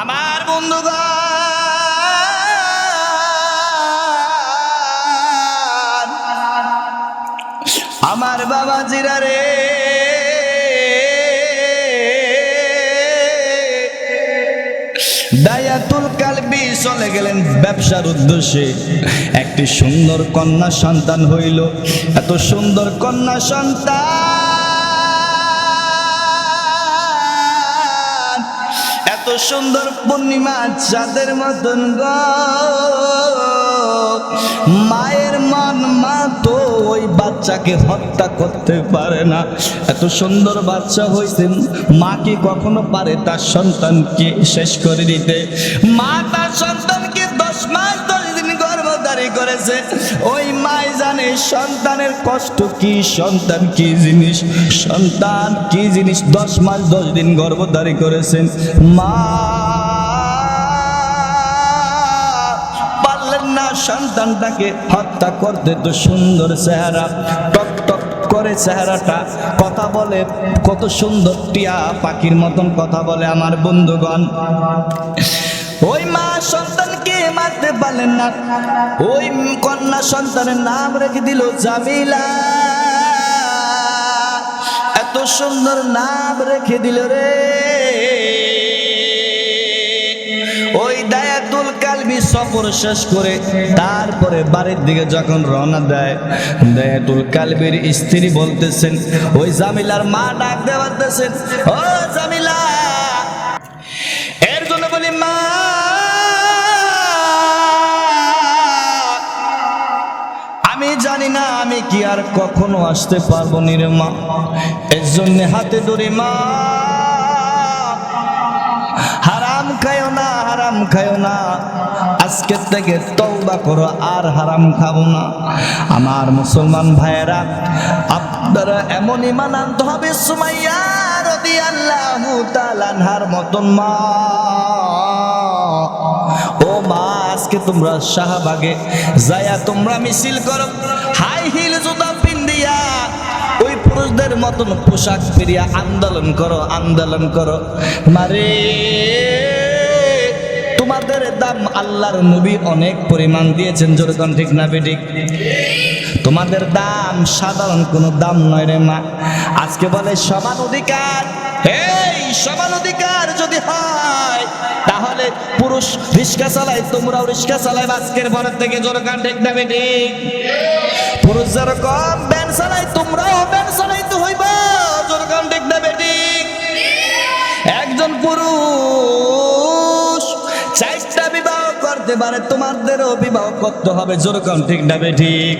আমার বন্ধুগণ, আমার বাবা জিরা রে। দায়াতুল কালবি চলে গেলেন ব্যবসার উদ্দেশ্যে। একটি সুন্দর কন্যা সন্তান হইল। এত সুন্দর কন্যা সন্তান সুন্দর পূর্ণিমা চাঁদের মতন গ। মায়ের মান মা তো ওই বাচ্চাকে হত্যা করতে পারে না। এত সুন্দর বাচ্চা হয়েছে মা কি কখনো পারে? তার সন্তানকে শেষ করে দিতে। মা তার দিন করেছে ওই মাই জানে সন্তানের কষ্ট কি, সন্তান কি জিনিস? সন্তান কি জিনিস? দশ মাস, দশ দিন গর্ভধারী করেছেন। মা পারলেন না সন্তানটাকে হত্যা করতে। তো সুন্দর চেহারা, টক টক করে চেহারাটা। কথা বলে, কত সুন্দর টিয়া পাখির মতন কথা বলে আমার বন্ধুগণ। ওই মা সন্তানকে মারতে পারলেন না। ওই কন্যা সন্তানের নাম রেখে দিল জামিলা। এত সুন্দর নাম রেখে দিল রে। ওই দায়াতুল কালবি সফর শেষ করে তারপরে বাড়ির দিকে যখন রওনা দেয়, দায়াতুল কালবির স্ত্রী বলতেছেন, ওই জামিলার মা ডাক দিয়ে বলতেছেন, ও জানি না আমি কি আর কখনো আসতে পারব নিরে মা। এর জন্য হাতে ধরি মা। হারাম খায়ও না, হারাম খায়ও না। আজকের থেকে তওবা করো, আর হারাম খাব না। আমার মুসলমান ভাইয়েরা, আপনারা এমন ইমান হবে সুমাইয়া রাদিয়াল্লাহু তাআলা আনহার মতন মা। তোমরা শাহবাগে যায়া তোমরা মিছিল করো। হাই হিল জুতা পিন্দিয়া ওই পুরুষদের মতন পোশাক ফিরিয়া আন্দোলন করো আন্দোলন করো। মারে, তোমাদের দাম আল্লাহর নবী অনেক পরিমাণ দিয়েছেন যেরকম ঠিক না বেঠিক তোমাদের দাম সাধারণ কোনো দাম নয় রে মা। আজকে বলে সমান অধিকার। এই, সমান অধিকার যদি হয়, তাহলে পুরুষ রিক্সা চালায়, তোমরাও রিক্সা চালায়, আজকের পরের থেকে জোরকান ঠিক না ঠিক পুরুষ যেরকম ব্যান চালায়, তোমরাও ব্যান চালাইতে হইবা। জোরকান ঠিক না ঠিক একজন পুরুষ করতে পারে তোমাদেরও বিবাহ করতে হবে। যেরকম ঠিক না ঠিক?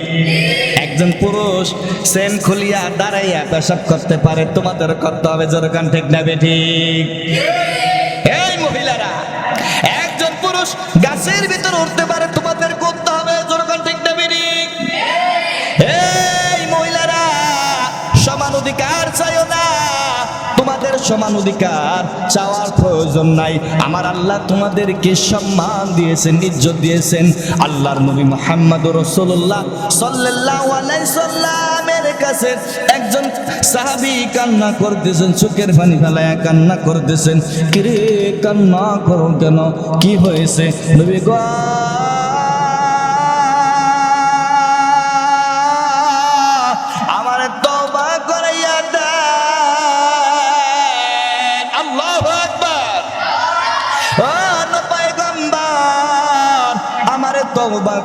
একজন পুরুষ সেন খুলিয়া দাঁড়াইয়া পেশাব করতে পারে তোমাদের করতে হবে। যেরকম ঠিক না ঠিক? এই মহিলারা, একজন পুরুষ গাছের ভিতর উঠতে সমান অধিকার চাওয়ার প্রয়োজন নাই। আমার আল্লাহ তোমাদেরকে সম্মান দিয়েছেন, ইজ্জত দিয়েছেন। আল্লাহর নবী মোহাম্মদ রসুল্লাহ আলাইহি সাল্লামের কাছে একজন সাহাবী কান্না করতেছেন, চোখের পানি ফেলায় কান্না করতেছেন। কিরে, কান্না করো কেন? কি হয়েছে? নবী গো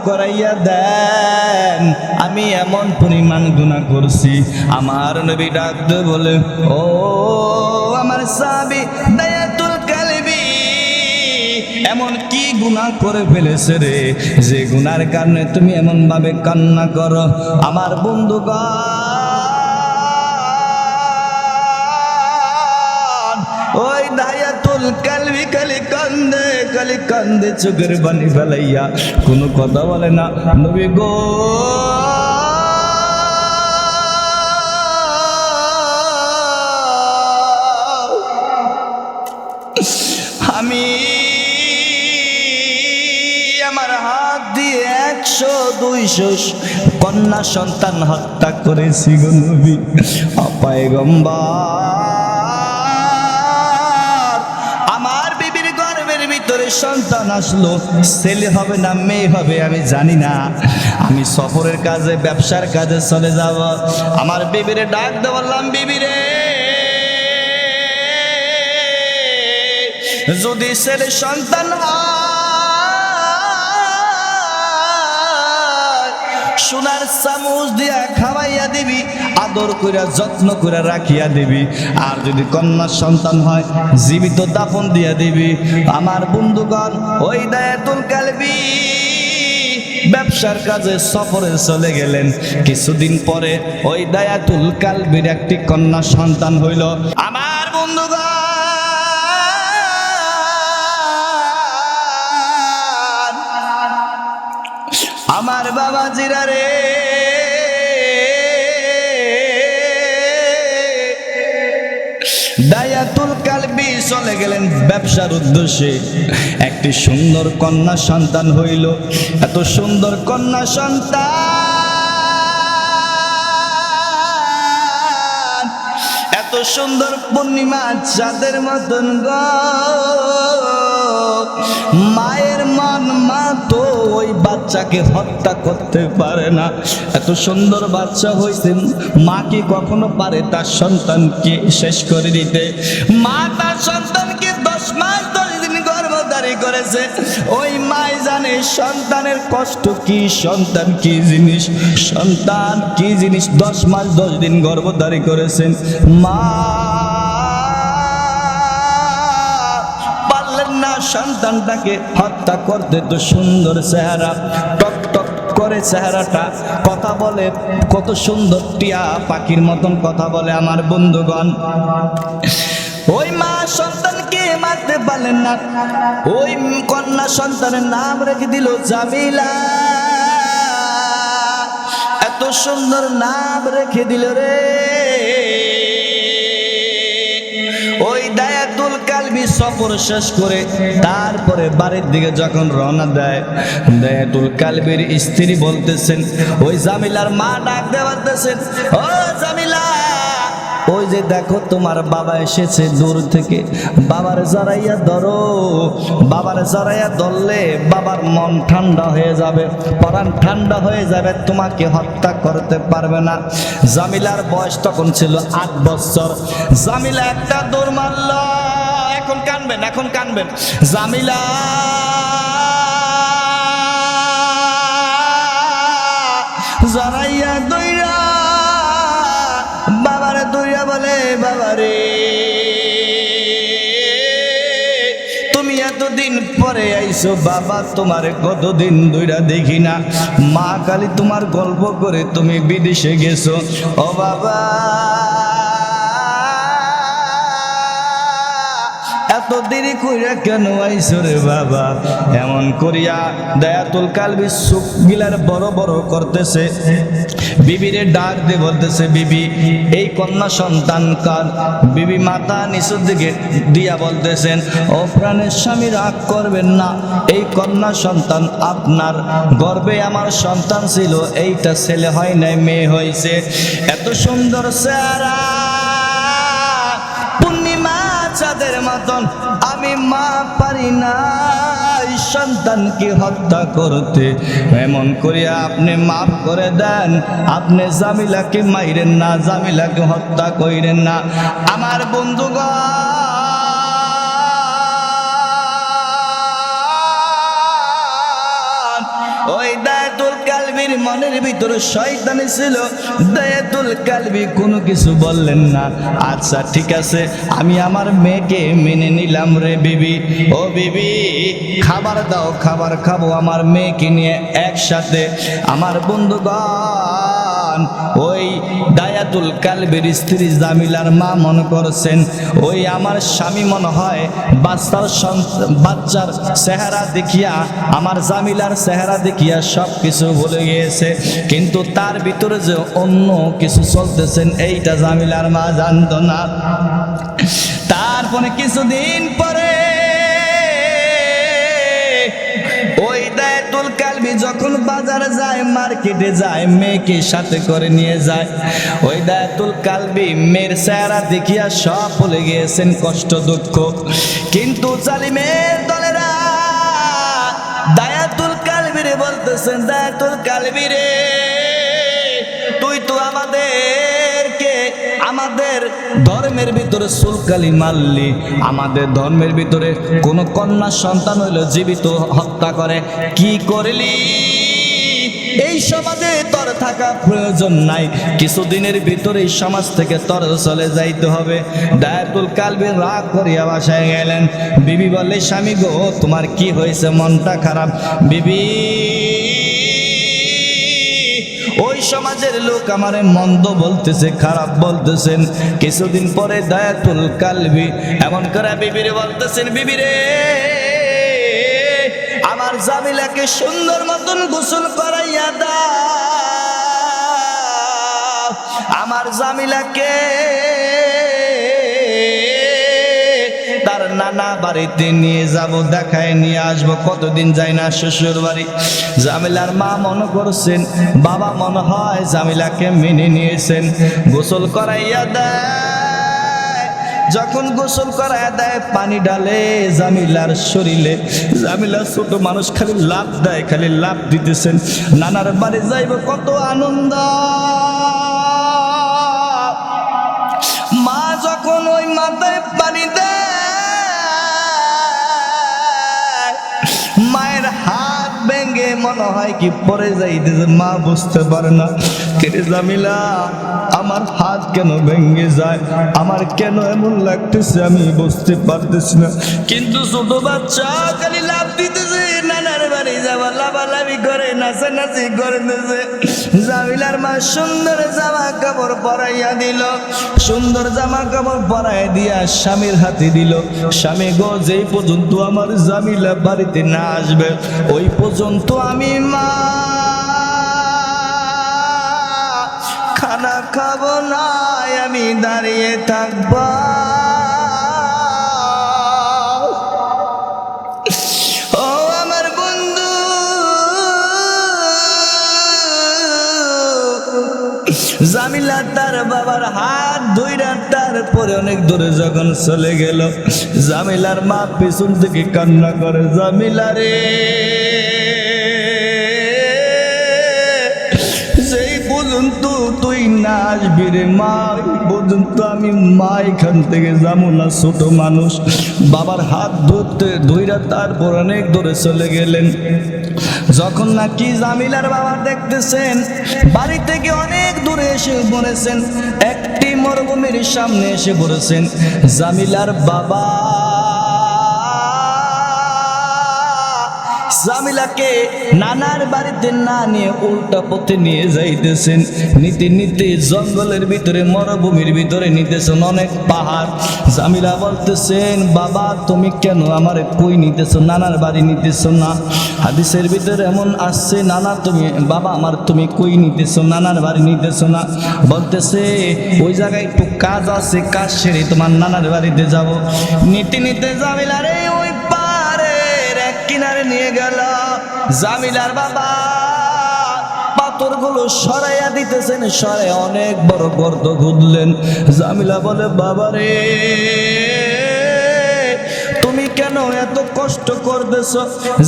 করাইয়া দেন। আমি এমন পরিমাণ গুনাহ করছি। আমার নবী ডাক বলে, ও আমার সাবি দায়াতুল কালবি, এমন কি গুনাহ করে ফেলেছে রে? যে গুনার কারণে তুমি এমন ভাবে কান্না করো। আমার বন্ধুগণ, ওই দায়াতুল কালবি খালি কান্দে। খালি কান্দে চোখের বানি ফেলাইয়া, কোনো কথা বলে না। নবী গো। আমি আমার হাত দিয়ে একশো, দুইশো কন্যা সন্তান হত্যা করেছি গো নবী। অপায় গম্বা সন্তান আসলো, ছেলে হবে না মেয়ে হবে, আমি জানি না। আমি সফরের কাজে, ব্যবসার কাজে চলে যাব। আমার বিবিরে ডাক দেওয়ালাম বিবিরে। যদি ছেলে সন্তান হয় সোনার চামচ দিয়া খাওয়াইয়া দিবি, আদর কইরা যত্ন করে রাখিয়া দিবি। আর যদি কন্যা সন্তান হয়, জীবিত দাফন দিয়া দিবি। আমার বন্ধুগণ, ওই দায়াতুল কালবি ব্যবসার কাজে সফরে চলে গেলেন। কিছুদিন পরে ওই দায়াতুল কালবির একটি কন্যা সন্তান হইল। আমার চলে গেলেন ব্যবসার উদ্দেশ্যে। একটি সুন্দর কন্যা সন্তান হইল। এত সুন্দর কন্যা সন্তান। এত সুন্দর পূর্ণিমা চাঁদের মতন গ। বাচ্চাকে হত্যা করতে পারে না। এত সুন্দর বাচ্চা হয়েছে। মা কি কখনো পারে? তার সন্তানকে শেষ করে দিতে। মা তার সন্তানকে দশ মাস, দশ দিন গর্ভধারী করেছে। ওই মাই জানে সন্তানের কষ্ট কি, সন্তান কি জিনিস? সন্তান কি জিনিস? দশ মাস, দশ দিন গর্ভধারী করেছেন। মা সন্তানটাকে হত্যা করতে। তো সুন্দর চেহারা। করে চেহারাটা কথা বলে, কত সুন্দর টিয়া পাখির মতন কথা বলে আমার বন্ধুগণ। ওই মা সন্তানকে মারতে পারলেন না, ওই কন্যা সন্তানের নাম রেখে দিল জামিলা। এত সুন্দর নাম রেখে দিল রে। সফর শেষ করে তারপরে বাড়ির দিকে যখন রওনা দেয়, দায়াতুল কালবির স্ত্রী বলতেছেন, ওই জামিলার মা ডাক দিয়ে বলতেছেন, ও জামিলা, ওই যে দেখো তোমার বাবা এসেছে দূর থেকে। বাবার জড়াইয়া ধরো, বাবার জড়াইয়া ধরলে বাবার মন ঠান্ডা হয়ে যাবে, পরাণ ঠান্ডা হয়ে যাবে, তোমাকে হত্যা করতে পারবে না। জামিলার বয়স তখন ছিল আট বছর। জামিলা একটা দৌড় মারল। এখন কানবেন এখন কানবেন। জামিলা। জড়াইয়া দইরা, বাবারে দইরা বলে, বাবারে, তুমি এতদিন পরে আইছো, বাবা তোমার কতদিন দুইরা দেখি না। মা কালী তোমার গল্প করে তুমি বিদেশে গেছো। ও বাবা এত দেরি কইরা কেন আইছো রে বাবা? এমন করিয়া দয়াতুল কালবি সুখ গিলার বড় বড় করতেছে। বিবিরে ডাক দিয়ে বলতেছে, বিবি, এই কন্যা সন্তান কার? বিবি মাথা নিচুর দিকে দিয়া বলতেছেন, ও প্রাণের স্বামী, রাগ করবেন না। এই কন্যা সন্তান আপনার গর্বে আমার সন্তান ছিল। এইটা ছেলে হয় নাই, মেয়ে হয়েছে এত সুন্দর চেহারা। মতন আমি মা পারি না সন্তানকে হত্যা করতে। এমন করিয়া আপনি মাফ করে দেন, আপনি জামিলাকে মাইরেন না, জামিলাকে হত্যা কইরেন না। আমার বন্ধুগণ কালবির মনের ভিতরে শয়তানি ছিল। দয়াতুল কালবি কোনো কিছু বললেন না। আচ্ছা ঠিক আছে, আমি আমার মেয়েকে মেনে নিলাম রে বিবি। ও বিবি, খাবার দাও, খাবার খাব। আমার মেয়েকে নিয়ে একসাথে আমার বন্ধুগণ ওই দায়াতুল কালবের স্ত্রী জামিলার মা মনে করছেন, ওই আমার স্বামী মনে হয় বাচ্চার বাচ্চার চেহারা দেখিয়া, আমার জামিলার চেহারা দেখিয়া সব কিছু ভুলে গিয়েছে। কিন্তু তার ভিতরে যে অন্য কিছু চলতেছেন এইটা জামিলার মা জানতো না। তারপরে কিছুদিন পরে হেদায়তুল কালবি যখন বাজারে যায়, মার্কেটে যায়, মেয়েকে সাথে করে নিয়ে যায়। ওই দায়তুল কালবি মেয়ের চেহারা দেখিয়া সব ভুলে গিয়েছেন কষ্ট, দুঃখ। কিন্তু জালিমের দলেরা দায়াতুল কালবিরে বলতেছেন দায়াতুল কালবিরে আমাদের ধর্মের ভিতরে সুলকালি মারলি আমাদের ধর্মের ভিতরে কোন কন্যা সন্তান হইল জীবিত, হত্যা করে, কি করলি? এই সমাজে তোর থাকা প্রয়োজন নাই। কিছুদিনের ভিতরে এই সমাজ থেকে তর চলে যাইতে হবে। দায়াতুল কালবে রাগ করিয়া বাসায় গেলেন। বিবি বলে স্বামী গো, তোমার কি হয়েছে? মনটা খারাপ। বিবি সমাজের লোক আমারে মন্দ বলতেছে, খারাপ বলতেছেন। কিছুদিন পরে দায়াতুল কালবি এমন করে বিবিরে বলতেছেন, বিবিরে, আমার জামিলাকে সুন্দর মতন গোসল করাইয়া দা আমার জামিলাকে নানা বাড়িতে নিয়ে যাব, দেখায় নিয়ে আসব, কতদিন যায় না শ্বশুর বাড়ি। জামিলার মা মনে করছেন, বাবা মনে হয় জামিলাকে মেনে নিয়েছেন। গোসল করাইয়া দেয়, যখন গোসল করায় দেয়, পানি ডালে জামিলার শরীরে। জামিলা ছোট মানুষ, খালি লাভ দেয়, খালি লাভ দিতেছেন। নানার বাড়ি যাইব, কত আনন্দ। মা যখন ওই মাথায় পানি দেয় মনে হয় কি পরে যাইতেছে মা বুঝতে পারে না। কেরে জামিলা, আমার হাত কেন ভেঙে যায়? আমার কেন এমন লাগতেছে আমি বুঝতে পারতেছি না। কিন্তু ছোট বাচ্চা খালি লাভ নানার বাড়ি যাওয়া লাভালাভি করে, নাচানাচি করে দিতেছে জামিলার মা সুন্দর জামা কাপড় পরাইয়া দিল। সুন্দর জামা কাপড় পরাই দিয়া স্বামীর হাতে দিল। স্বামী গো, যেই পর্যন্ত আমার জামিলা বাড়িতে না আসবে, ওই পর্যন্ত আমি মা খানা খাব না আমি দাঁড়িয়ে থাকব। জামিলা তার বাবার হাত ধইরা তারপরে অনেক দূরে যখন চলে গেল, জামিলার মা পিছন থেকে কান্না করে, জামিলা রে! না আসবি রে মা পর্যন্ত আমি মা এখান থেকে যাব না ছোট মানুষ। বাবার হাত ধরতে, ধইরা তারপর অনেক দূরে চলে গেলেন। যখন নাকি জামিলার বাবা দেখতেছেন, বাড়ি থেকে অনেক দূরে এসে পড়েছেন, একটি মরুভূমির সামনে এসে পড়েছেন। জামিলার বাবা জামিলাকে নানার বাড়িতে না নিয়ে উল্টা পথে নিয়ে যাইতেছেন। নিতে নিতে জঙ্গলের ভিতরে, মরুভূমির ভিতরে নিতেছেন অনেক পাহাড়। জামিলা বলতেছেন, বাবা, তুমি কেন আমার কই নিতেছ? নানার বাড়ি নিতেছো না? হাদিসের ভিতরে এমন আসছে, নানা, তুমি, বাবা, আমার তুমি কই নিতেছ? নানার বাড়ি নিতেছো না? বলতেছে, ওই জায়গায় একটু কাজ আছে, কাজ সেরে তোমার নানার বাড়িতে যাব। নিতে নিতে জামিলা রে কিনারে নিয়ে গেল। জামিলার বাবা পাথরগুলো দিতেছেন অনেক বড় গর্ত খুঁজলেন। জামিলা বলে, বাবা রে, তুমি কেন এত কষ্ট করতেছ?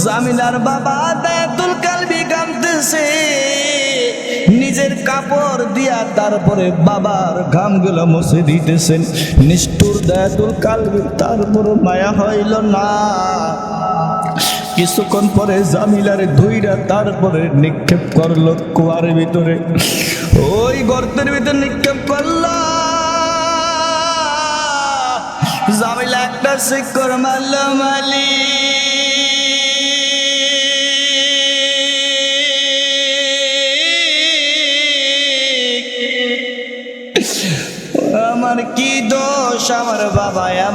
জামিলার বাবা দায়াতুল কালবি কামতেছে নিজের কাপড় দিয়া তারপরে বাবার ঘামগুলো মুছে দিতেছেন। নিষ্ঠুর দায়াতুল কালবি তারপর মায়া হইল না। কিছুক্ষণ পরে জামিলার ধুইরা তারপরে নিক্ষেপ করল কুয়ার ভিতরে। ওই গর্তের ভিতরে নিক্ষেপ করল। জামিলা একটা শিকর মারল মালি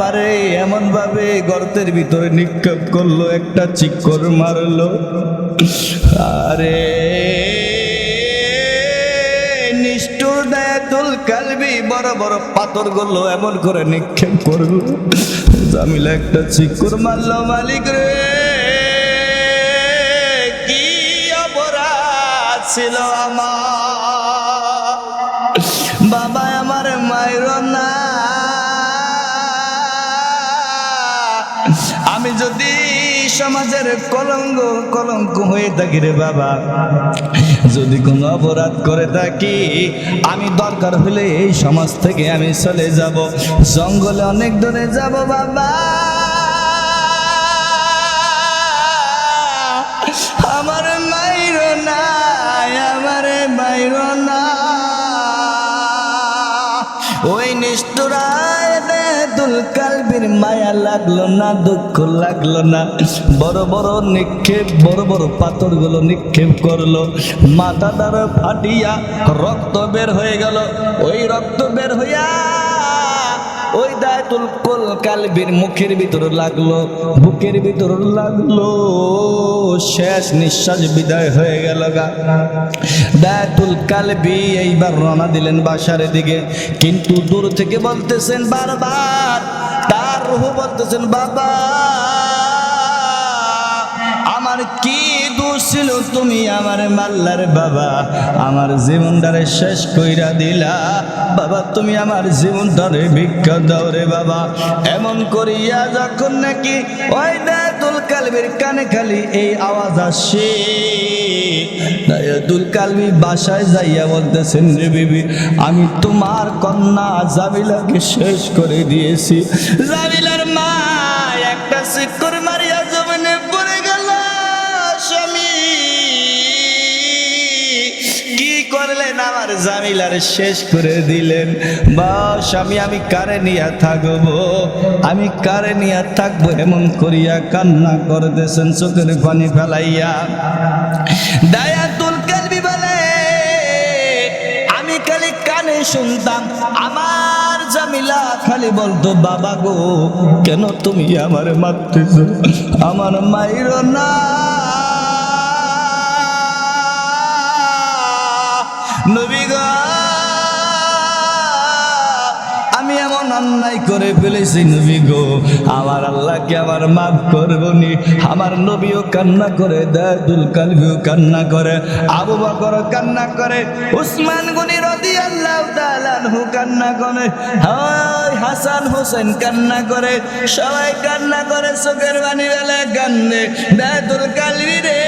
আমার এমন ভাবে গর্তের ভিতরে নিক্ষেপ করল, একটা চিক্কর মারলো। আরে, নিষ্ঠুর কালবি, বড় বড় পাথরগুলো এমন করে নিক্ষেপ করল। জামিলা একটা চিক্কর মারলো, মালিক রে, কি অপরাধ ছিল আমার? সমাজের কলঙ্ক কলঙ্ক হয়ে থাকি রে বাবা। যদি কোনো অপরাধ করে থাকি, আমি দরকার হলে এই সমাজ থেকে আমি চলে যাব। জঙ্গলে অনেক দূরে যাব বাবা। আমার মাইর না আমার মাইর না। দুল কালবির মায়া লাগল না, দুঃখ লাগল না। বড় বড় নিক্ষেপ, বড় বড় পাথরগুলো নিক্ষেপ করল। মাথা দ্বারা ফাটিয়া রক্ত বের হয়ে গেল। ওই রক্ত বের হইয়া ওই দায়তুল কল কালবির মুখের ভিতর লাগল, বুকের ভিতর লাগল। শেষ নিঃশ্বাস বিদায় হয়ে গেল গা। দায়তুল কালবি এইবার রওনা দিলেন বাসার দিকে। কিন্তু দূর থেকে বলতেছেন, বারবার। তার রুহ বলতেছেন, বাবা, আমার কি ছিল তুমি আমার মাল্লার বাবা। আমার জীবনটারে শেষ কইরা দিলা। বাবা, তুমি আমার জীবনটারে ভিক্ষা দাও রে বাবা। এমন করিয়া যখন নাকি ওই দায়তুল কালবির কানে খালি এই আওয়াজ আসে। দায়াতুল কালবি বাসায় যাইয়া বলতেছেন রে বিবি, আমি তোমার কন্যা জাবিলাকে শেষ করে দিয়েছি। জামিলার মা একটা মারিয়া জামিলার শেষ করে দিলেন। বা স্বামী আমি কারে নিয়া থাকব? আমি কারে নিয়া থাকব এমন করিয়া কান্না করতেছেন চোখের পানি ফেলাইয়া। দায়াতুল কালবি বলে, আমি খালি কানে শুনতাম, আমার জামিলা খালি বলতো, বাবা গো, কেন তুমি আমার মারতেছ? আমার মাইর না। নবী গো আমি এমন অন্যায় করে ফেলেছি নবী গো আমার আল্লাহকে আমার মাফ করবনি। আমার নবীও কান্না করে, দাদুল কালবিও কান্না করে, আবু বকর কান্না করে, উসমান গনি রদি আল্লাহ তাআলাহু কান্না করে, হায় হাসান হোসেন কান্না করে, সবাই কান্না করে, চোখের বাণী বেলা কান্দে, দাদুল কালবি রে।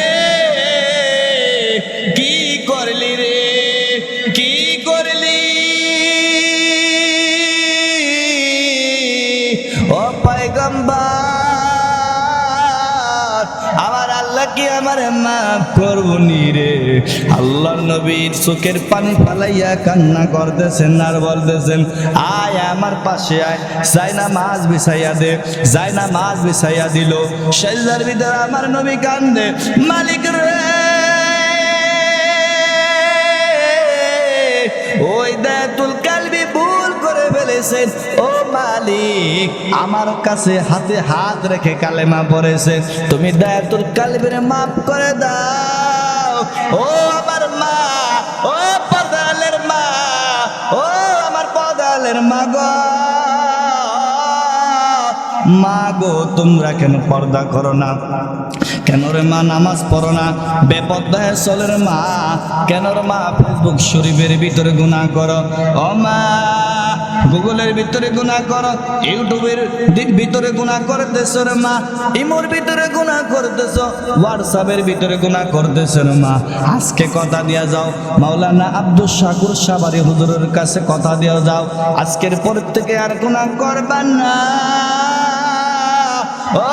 আমার মাফ করব নি রে। আল্লাহর নবীর চোখের পানি ফালাইয়া কান্না করতেছেন আর বলতেছেন, আয় আমার পাশে আয়, যাই না মাছ বিছাইয়া দে, যাই না মাছ বিছাইয়া দিল। সেজার ভিতরে আমার নবী কান্দে, মালিক রে, ওই কালবি ভুল করে ফেলেছেন ও মালিক, আমার কাছে হাতে হাত রেখে কালেমা পড়েছে তুমি দায়াতুল কালবির মাফ করে দাও। ও আমার মা, ও পদালের মা, ও আমার পদালের মা গো। মা গো, তোমরা কেন পর্দা করো না? কেন রে মা, নামাজ পড়ো না? বেপদ্দায় চলের মা, কেন রে মা, ফেসবুক শরীফের ভিতরে গুণা করো? ও মা গুগলের ভিতরে গুণা কর, ইউটিউবের ভিতরে গুণা করতেছ রে মা, ইমোর ভিতরে গুণা করতেছ, হোয়াটসঅ্যাপের ভিতরে গুণা করতেছ রে মা। আজকে কথা দিয়া যাও, মাওলানা আব্দুল শাকুর সাবারি হুজুরের কাছে কথা দিয়া যাও, আজকের পর থেকে আর গুণা করবা না। ও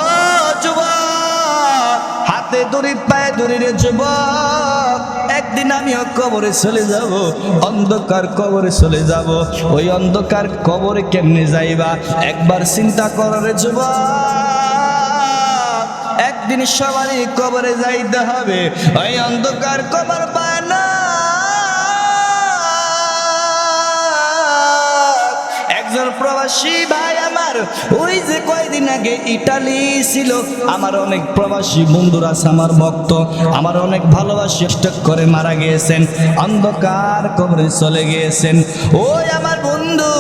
যুবক, হাতে দড়ি দড়ি যুবক, একদিন আমিও কবরে চলে যাব, অন্ধকার কবরে চলে যাব। ওই অন্ধকার কবরে কেমনে যাইবা? একবার চিন্তা করার যুবক, একদিন সবারই কবরে যাইতে হবে। ওই অন্ধকার কবর পায় একজন প্রবাসী ভাই আমার, ওই যে কয়দিন আগে ইটালি ছিল। আমার অনেক প্রবাসী বন্ধুরা আমার ভক্ত, আমার অনেক ভালোবাসি। করে মারা গিয়েছেন, অন্ধকার কবরে চলে গিয়েছেন। ওই আমার বন্ধু,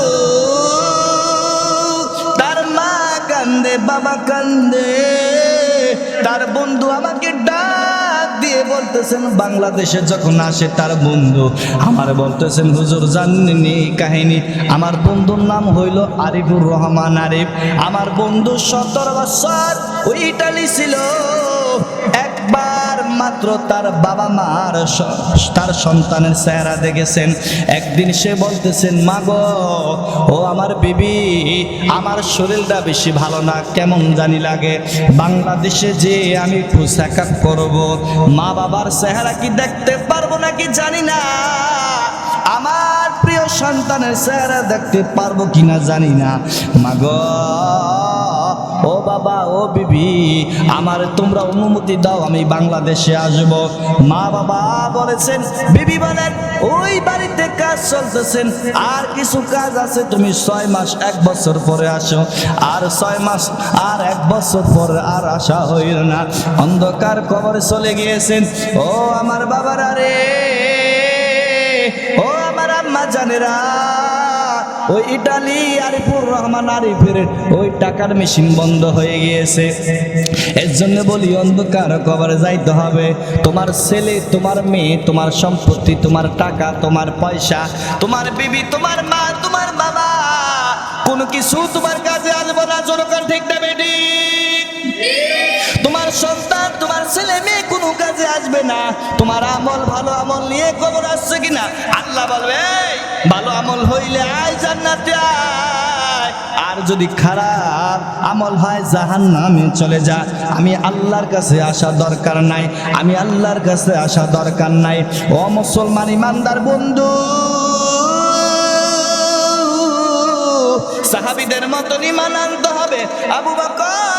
তার মা কান্দে, বাবা কান্দে। তার বন্ধু আমাকে বলতেছেন, বাংলাদেশে যখন আসে তার বন্ধু। আমার বলতেছেন, হুজুর, জানিনি কাহিনী। আমার বন্ধুর নাম হইল আরিফুর রহমান আরিফ। আমার বন্ধু সতেরো বছর ওই ইটালি ছিল। মাত্র তার বাবা মার স- তার সন্তানের চেহারা দেখেছেন। একদিন সে বলতেছেন, মা গো, ও আমার বিবি, আমার শরীরটা বেশি ভালো না, কেমন জানি লাগে। বাংলাদেশে যে আমি আপ করব মা বাবার চেহারা কি দেখতে পারব নাকি জানি না। আমার প্রিয় সন্তানের চেহারা দেখতে পারব কিনা জানি না। মাগো ও বাবা, ও বিবি, আমার তোমরা অনুমতি দাও, আমি বাংলাদেশে আসব। মা বাবা বলেছেন, বিবি বলেন, ওই বাড়িতে কাজ চলতেছেন আর কিছু কাজ আছে, তুমি ছয় মাস, এক বছর পরে আসো। আর ছয় মাস, আর এক বছর পরে আর আসা হইল না। অন্ধকার কবরে চলে গিয়েছেন ও আমার বাবারা রে, ও আমার আম্মা জানেরা। ওই ইটালি আরিফুর রহমান আরিফের ওই টাকার মেশিন বন্ধ হয়ে গিয়েছে। এর জন্য বলি অন্ধকার কবরে যাইতে হবে। তোমার ছেলে তোমার মেয়ে তোমার সম্পত্তি তোমার টাকা তোমার পয়সা তোমার বিবি তোমার মা তোমার বাবা কোনো কিছু তোমার কাছে আসব না। জনগণ ঠিক না বেটি তোমার সন্তান তোমার ছেলে মেয়ে কোনো কাজে আসবে না। তোমার আমল ভালো আমল নিয়ে কবর আসছে কিনা? আল্লাহ বলবে "এই, ভালো আমল হইলে আয় জান্নাতে আর যদি খারাপ আমল হয় জাহান নামে চলে যা। আমি আল্লাহর কাছে আসা দরকার নাই। আমি আল্লাহর কাছে আসা দরকার নাই। ও মুসলমান ইমানদার বন্ধু, সাহাবিদের মতন ইমান আনতে হবে। আবু মতন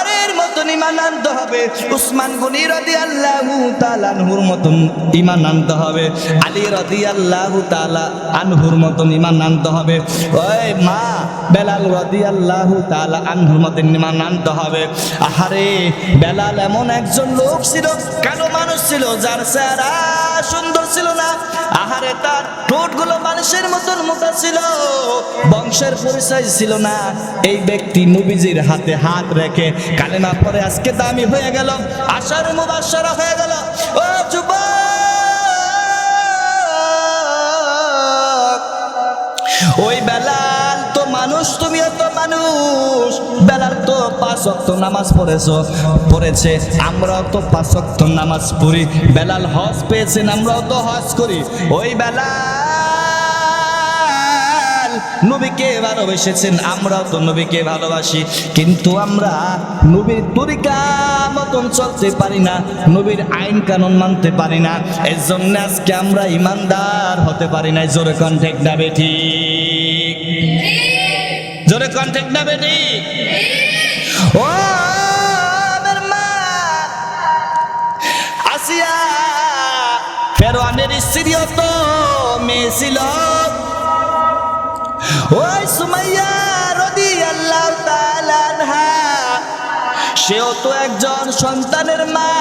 আহারে, বেলাল এমন একজন লোক ছিল, কালো মানুষ ছিল, যার চেহারা সুন্দর ছিল না। আহারে, তার ঠোঁটগুলো মানুষের মতন মোটা ছিল। বংশের পরিচয় ছিল না। এই ব্যক্তি নবীজির হাতে হাত রেখে কালেমা পরে আজকে দামি হয়ে গেল, আশার মুবাসারা হয়ে গেল। ও যুবক, ওই বেলাল তো মানুষ তুমিও তো মানুষ বেলাল তো পাঁচ অক্ত নামাজ পড়েছো, পড়েছে, আমরাও তো পাঁচ অক্ত নামাজ পড়ি, বেলাল হজ পেয়েছেন, আমরাও তো হজ করি। ওই বেলাল নবীকে ভালোবেসেছেন, আমরাও তো নবীকে ভালোবাসি। কিন্তু আমরা নবীর তরিকা মতন চলতে পারি না, নবীর আইন কানুন মানতে পারি না। এর জন্য আজকে আমরা ইমানদার হতে পারি না। জোরে কন্টেক্ট না বেঠি জোরে কন্টেক্ট না বেটি ও আসিয়া ফেরোয়ানের স্ত্রীও তো মেয়ে ছিল। ওই সুমাইয়া রদি আল্লাহ সেও তো একজন সন্তানের মা,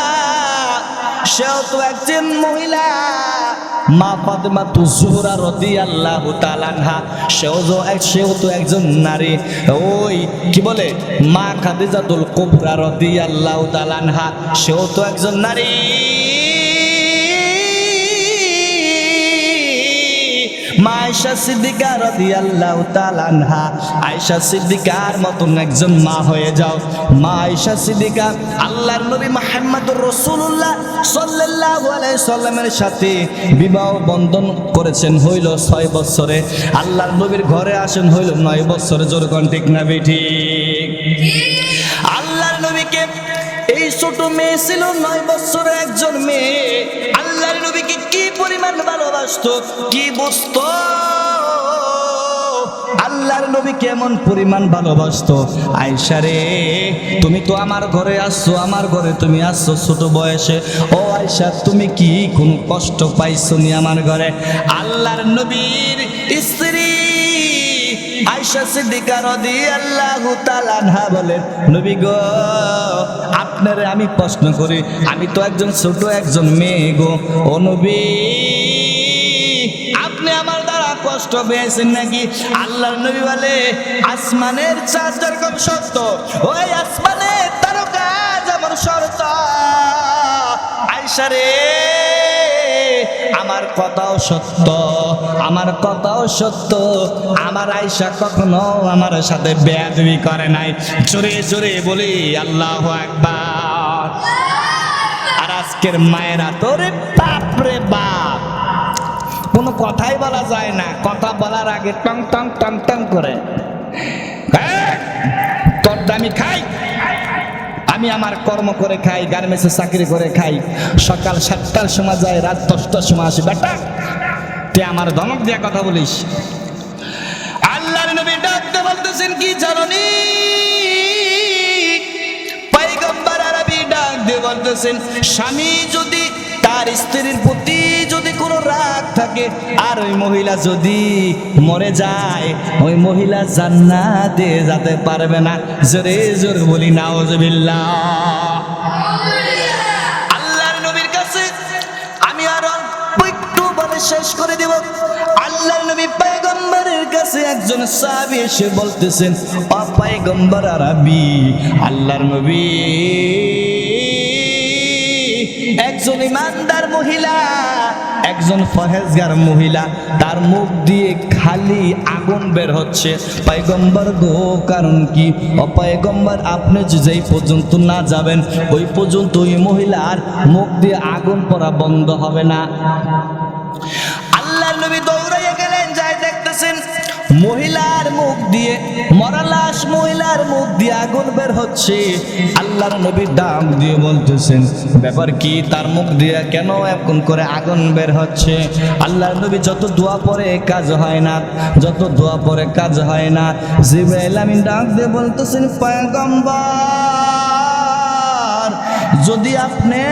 সেও তো একজন মহিলা। মা ফাতেমা তু জোহরা রদি আল্লাহ তালানহা সেও তো এক সেও তো একজন নারী। ওই কি বলে? মা খাদিজাতুল কুবরা রদি আল্লাহ তালানহা সেও তো একজন নারী। মা আয়সা সিদ্দিকা রাদিয়াল্লাহু তাআলা আনহা। আয়েশা সিদ্দিকার মতন একজন মা হয়ে যাও। মা আয়েশা সিদ্দিকা আল্লাহর নবী মুহাম্মদুর রাসূলুল্লাহ সাল্লাল্লাহু আলাইহি সাল্লামের সাথে বিবাহ বন্ধন করেছেন। হইল ছয় বছরে আল্লাহর নবীর ঘরে আসেন, হইল নয় বছরে জোর কোন ঠিক না বেঠি আল্লাহর নবীকে এই ছোট মেয়ে ছিল, নয় বছরের একজন মেয়ে। ভালোবাসতো কি বুঝতো আল্লাহর নবী কেমন পরিমাণ ভালোবাসতো? আয়সা রে, তুমি তো আমার ঘরে আসছো, আমার ঘরে তুমি আসছো ছোট বয়সে। ও আয়সা তুমি কি কোনো কষ্ট পাইছো নি আমার ঘরে? আল্লাহর নবীর স্ত্রী আয়সা সিদ্দিকা রাদিয়াল্লাহু তাআলা আনহা বলেন নবী গো, আপনারে আমি প্রশ্ন করি, আমি তো একজন ছোট একজন মেয়ে গো। ও নবী কষ্ট পেয়েছেন নাকি? আল্লাহর নবী বলে, আসমানের চাঁদ যেরকম সত্য, ওই আসমানের তারকা যেমন সত্য। আয়সা রে, আমার কথাও সত্য, আমার কথাও সত্য। আমার আয়সা কখনো আমার সাথে বেয়াদবি করে নাই। জোরে জোরে বলি, আল্লাহ একবার আর আজকের মায়েরা তোরে বাপ রে বাপ। কোনো কথাই বলা যায় না। কথা বলার আগে টং টং টং টং করে। দামি খাই। আমি আমার কর্ম করে খাই, গার্মেন্টসে চাকরি করে খাই। সকাল সাতটার সময় যায়, রাত দশটার সময় আসি। বেটা, তুই আমার ধমক দিয়ে কথা বলিস। আল্লাহর নবী ডাকতে বলতেছেন, কি জাননি? পাইগম্বর আরবি ডাক দিয়ে বলতেছেন, স্বামী যদি, তার স্ত্রীর প্রতি যদি রাগ থাকে। আর ওই মহিলা যদি মরে যায়, ওই মহিলা জান্নাতে যেতে পারবে না। জোরে জোর বলি, নাউজুবিল্লাহ। আল্লাহর নবীর কাছে আমি আর অল্প একটু বলে শেষ করে দেব। আল্লাহর নবী পয়গম্বরের কাছে একজন সাহাবী এসে বলতেছেন, অ পয়গম্বর আরবি, আল্লাহর নবী। একজন ইমানদার মহিলা একজন ফহেজগার মহিলা, তার মুখ দিয়ে খালি আগুন বের হচ্ছে। পয়গম্বর গো, কারণ কি? অপয়গম্বর আপনি যেই পর্যন্ত না যাবেন, ওই পর্যন্ত ওই মহিলার মুখ দিয়ে আগুন পড়া বন্ধ হবে না। মহিলার মুখ দিয়ে মরা লাশ মহিলার মুখ দিয়ে আগুন বের হচ্ছে। আল্লাহর নবীর ডাক দিয়ে বলতেছেন, ব্যাপার কি? তার মুখ দিয়ে কেন এখন করে আগুন বের হচ্ছে? আল্লাহর নবী যত দোয়া পরে কাজ হয় না, যত দোয়া পরে কাজ হয় না। জিব্রাইল আমিন ডাক দিয়ে বলতেছেন, পয়গম্বর, যদি আপনি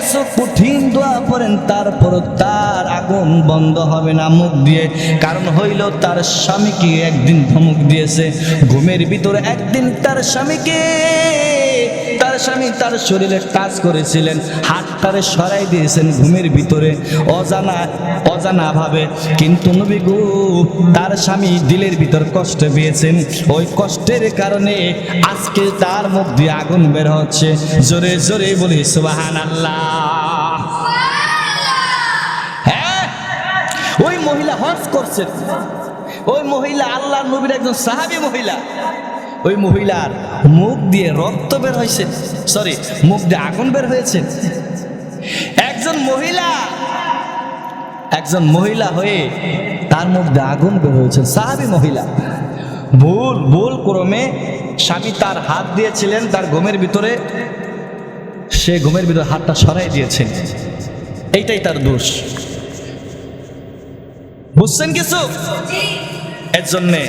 এর কঠিন দোয়া করেন তারপর তার আগুন বন্ধ হবে না মুখ দিয়ে। কারণ হইল তার স্বামীকে একদিন ধমক দিয়েছে, ঘুমের ভিতরে একদিন তার স্বামীকে। স্বামী তার শরীরে টাচ করেছিলেন, হাতটারে সরাই দিয়েছেন ঘুমের ভিতরে, অজানা অজানা ভাবে। কিন্তু নবী গো, তার স্বামী দিলের ভিতর কষ্ট পেয়েছেন। ওই কষ্টের কারণে আজকে তার মুখ দিয়ে আগুন বের হচ্ছে। জোরে জোরে বলি সুবাহান আল্লাহ হ্যাঁ? ওই মহিলা হজ করছেন। ওই মহিলা আল্লাহ নবীর একজন সাহাবী মহিলা। ওই মহিলার মুখ দিয়ে রক্ত বের হয়েছে। সরি মুখ দিয়ে আগুন বের হয়েছে। একজন মহিলা একজন মহিলা হয়ে তার মুখ দিয়ে আগুন বের হয়েছে। সাহাবী মহিলা। ভুল ভুল ক্রমে স্বামী তার হাত দিয়েছিলেন, তার ঘুমের ভিতরে। সে ঘুমের ভিতরে হাতটা সরাই দিয়েছেন এইটাই তার দোষ। বুঝছেন কিছু? এর জন্যে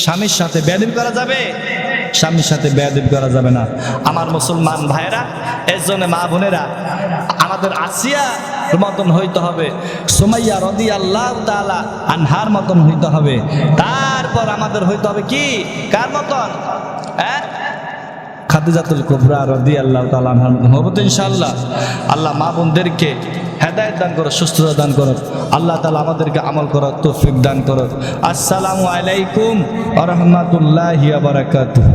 স্বামীর সাথে বেয়াদবি করা যাবে? স্বামীর সাথে বেয়াদবি করা যাবে না। আমার মুসলমান ভাইরা এর জন্য মা বোনেরা, আমাদের আসিয়া মতন হইতে হবে। সুমাইয়া রদি আল্লাহ তালা আনহার মতন হইতে হবে। তারপর আমাদের হইতে হবে কি? কার মতন? হ্যাঁ? খাদিজাতুল কুবরা রদি আল্লাহ তালা আনহার মতন হব তো আল্লাহ মা বোনদেরকে হেদায়ত দান করো, সুস্থতা দান করো। আল্লাহ তালা আমাদেরকে আমল করো তৌফিক দান করো। আসসালামু আলাইকুম আ রহমতুল্লাহ বারাকাতুহ।